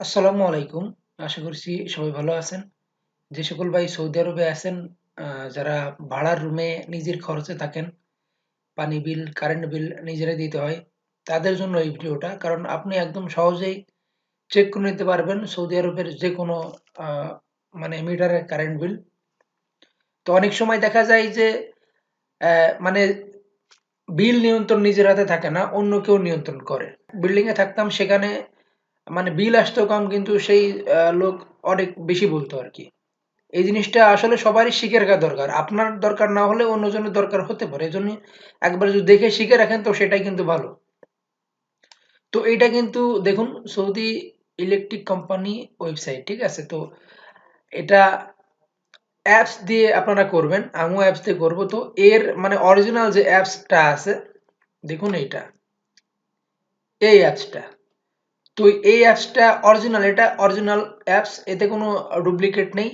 আসসালামু আলাইকুম। আশা করছি সবাই ভালো আছেন। যে সকল ভাই সৌদি আরবে আছেন যারা ভাড়ার রুমে নিজের খরচে থাকেন, পানি বিল কারেন্ট বিল নিজেরা দিতে হয়, তাদের জন্য এই ভিডিওটা, কারণ আপনি একদম সহজেই চেক করে নিতে পারবেন সৌদি আরবের যে কোনো মানে মিটারের কারেন্ট বিল তো অনেক সময় দেখা যায় যে মানে বিল নিয়ন্ত্রণ নিজের হাতে থাকে না, অন্য কেউ নিয়ন্ত্রণ করে। বিল্ডিং এ থাকতাম, সেখানে মানে বিল আসতো কম, কিন্তু সেই লোক অনেক বেশি বলতো আর কি। এই জিনিসটা আসলে সবারই শিখে রাখা দরকার। আপনার দরকার না হলে অন্যজনের দরকার হতে পারে। এজন্য একবার যদি দেখে শিখে রাখেন, তো সেটাই কিন্তু ভালো। তো এটা কিন্তু, দেখুন, সৌদি ইলেকট্রিক কোম্পানি ওয়েবসাইট ঠিক আছে? তো এটা অ্যাপস দিয়ে আপনারা করবেন। আমিও অ্যাপস দিয়ে করব। তো এর মানে অরিজিনাল যে অ্যাপসটা আছে, দেখুন এইটা। এই অ্যাপসটা তো এই অ্যাপসটা অরিজিনাল এটা অরিজিনাল অ্যাপস এতে কোনো ডুপ্লিকেট নেই।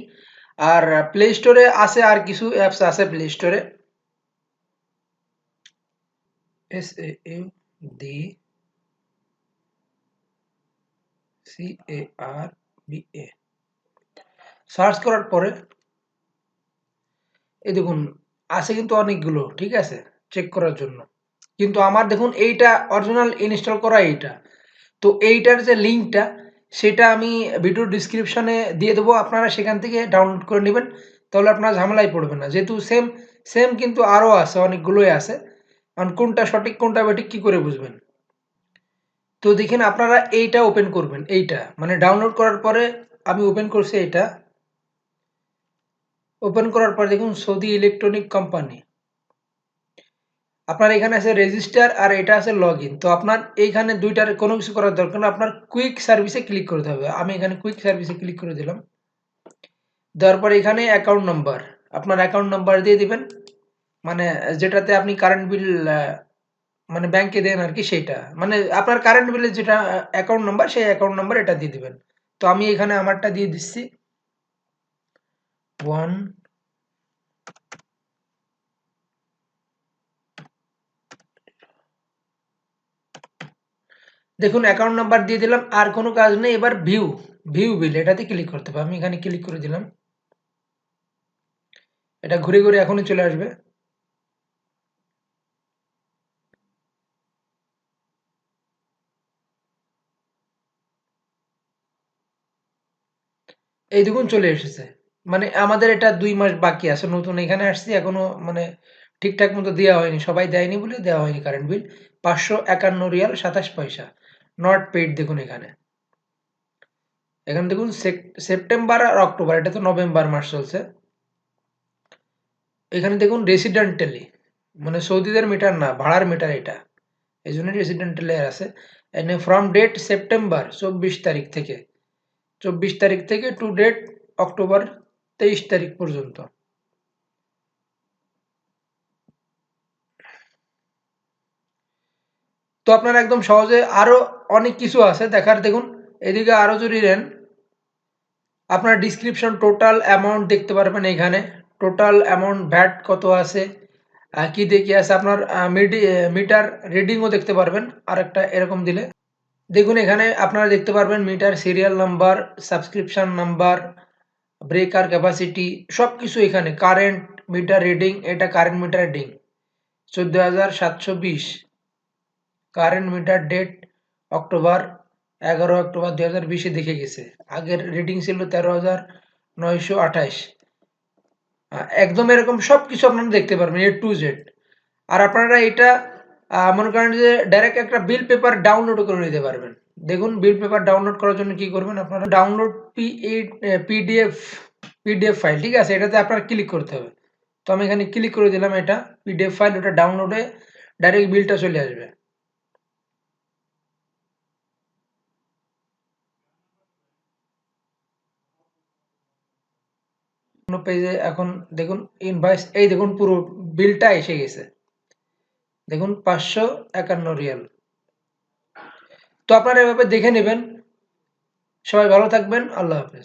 আর প্লে স্টোরে আছে আর কিছু অ্যাপস আছে প্লে স্টোরে S A U D C A R B A search করার পরে, এই দেখুন, আছে কিন্তু অনেকগুলো, ঠিক আছে? চেক করার জন্য। কিন্তু আমার দেখুন, এইটা অরিজিনাল ইনস্টল করা এইটা। তো এইটার যে লিঙ্কটা, সেটা আমি ভিডিও ডিসক্রিপশনে দিয়ে দেবো। আপনারা সেখান থেকে ডাউনলোড করে নেবেন। তাহলে আপনারা ঝামেলায় পড়বেন না। যেহেতু সেম সেম কিন্তু আরও আছে, অনেকগুলোই আছে। কারণ কোনটা সঠিক, কোনটা বেঠিক, কী করে বুঝবেন? তো দেখেন, আপনারা এইটা ওপেন করবেন, এইটা। মানে ডাউনলোড করার পরে আমি ওপেন করছি এইটা। ওপেন করার পর দেখুন সৌদি ইলেকট্রনিক কোম্পানি আপনার এখানে আছে রেজিস্টার আর এটা আছে লগ তো আপনার এইখানে দুইটার কোনো কিছু করার দরকার না। আপনার কুইক সার্ভিসে ক্লিক করতে হবে। আমি এখানে কুইক সার্ভিসে ক্লিক করে দিলাম। দেওয়ার পর এখানে অ্যাকাউন্ট নাম্বার আপনার অ্যাকাউন্ট নাম্বার দিয়ে দিবেন। মানে যেটাতে আপনি কারেন্ট বিল মানে ব্যাংকে দেন আর কি সেইটা। মানে আপনার কারেন্ট বিলের যেটা অ্যাকাউন্ট নাম্বার সেই অ্যাকাউন্ট নাম্বার এটা দিয়ে দিবেন। তো আমি এখানে আমারটা দিয়ে দিচ্ছি। ওয়ান দেখুন অ্যাকাউন্ট নাম্বার দিয়ে দিলাম, আর কোনো কাজ নেই, এবার ভিউ ভিউ বিল এটাতে ক্লিক করতে হবে। আমি এখানে ক্লিক করে দিলাম। এটা ঘুরে ঘুরে এখনই চলে আসবে। এই দেখুন, চলে এসেছে। মানে আমাদের এটা দুই মাস বাকি আছে, নতুন এখানে আসছি, এখনও মানে ঠিকঠাক মতো দেওয়া হয়নি, সবাই দেয়নি বলে দেওয়া হয়নি কারেন্ট বিল পাঁচশো একান্ন রিয়াল সাতাশ পয়সা। নট পেইড দেখুন এখানে। এখানে দেখুন সেপ্টেম্বর আর অক্টোবর এটা তো নভেম্বর মাস চলছে। এখানে দেখুন রেসিডেন্টালি মানে সৌদিদের মিটার না, ভাড়ার মিটার এটা। এই জন্য রেসিডেন্টালি আছে। এনে ফ্রম ডেট সেপ্টেম্বর চব্বিশ তারিখ থেকে। চব্বিশ তারিখ থেকে টু ডেট অক্টোবর তেইশ তারিখ পর্যন্ত। তো আপনারা একদম সহজে আরও অনেক কিছু আছে, দেখার, দেখুন। এদিকে আরও যদি নেন, আপনার ডিসক্রিপশন টোটাল অ্যামাউন্ট দেখতে পারবেন এখানে। টোটাল অ্যামাউন্ট ভ্যাট কত আছে কি দেখি আছে আপনার মিডি মিটার রিডিংও দেখতে পারবেন। আর একটা এরকম দিলে। দেখুন এখানে আপনারা দেখতে পারবেন meter serial number subscription number breaker capacity সব কিছু এখানে। কারেন্ট মিটার রিডিং এটা কারেন্ট মিটার রিডিং চোদ্দ হাজার সাতশো বিশ। কারেন্ট মিটার ডেট অক্টোবর, এগারো অক্টোবর দুই হাজার বিশে দেখে গেছে। আগের রিডিং ছিল তেরো হাজার নয়শো আঠাশ। একদম এরকম সব কিছু আপনারা দেখতে পারবেন এ টু জেড আর আপনারা এটা মনে করেন যে ডাইরেক্ট একটা বিল পেপার ডাউনলোড করে নিতে পারবেন। দেখুন বিল পেপার ডাউনলোড করার জন্য কি করবেন আপনারা? Download P PDF PDF file ঠিক আছে? এটাতে আপনার ক্লিক করতে হবে। তো আমি এখানে ক্লিক করে দিলাম এটা পিডিএফ ফাইল ওটা ডাউনলোডে ডাইরেক্ট বিলটা চলে আসবে। পেজে এখন দেখুন ইনভয়েস এই দেখুন পুরো বিলটা এসে গেছে। দেখুন, পাঁচশো একান্ন রিয়াল তো আপনারা এভাবে দেখে নেবেন। সবাই ভালো থাকবেন। আল্লাহ হাফেজ।